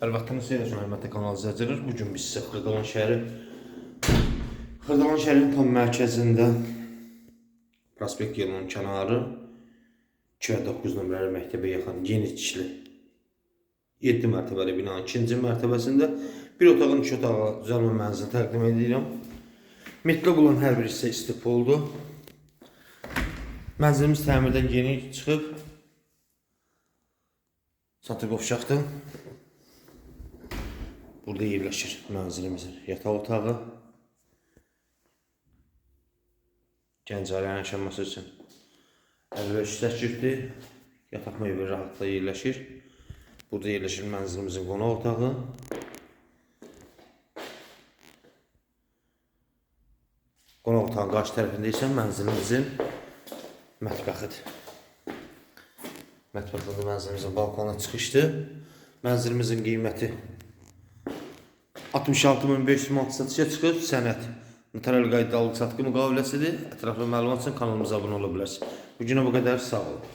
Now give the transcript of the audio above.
Əlbəttə nasıl edəsən, hörmətli kanal izləyicilər. Bu gün biz sizə Xırdalan şəhəri Xırdalan şəhərinin tam mərkəzində Prospekt yolunun kənarı 2 və 9 nömrəli məktəbə yaxın yeni tikili 7 mərtəbəli binanın ikinci mərtəbəsində bir otağın iki otağı düzəlmə mənzili təqdim edirəm. Metrobulun olan hər bir hissə istif oldu. Mənzilimiz təmirdən yeni çıxıb. Satı qovşaqdır. Burada yerləşir mənzilimizin yataq otağı. Gənc ailənin yaşaması üçün 55 təşkildir. Yataq mebeli rahatlıqla yerləşir. Burada yerləşir mənzilimizin qonaq otağı. Qonaq otağın qarşı tərəfində isə mənzilimizin mətbəxidir. Mətbəxdə də mənzilimizin balkona çıxışdır. Mənzilimizin qiyməti 66500 manat satışa çıxıb sənəd. Notarial qaydalı satqı müqaviləsidir. Ətraflı məlumat üçün kanalımıza abunə ola bilərsiniz. Bu günə bu qədər sağ olun.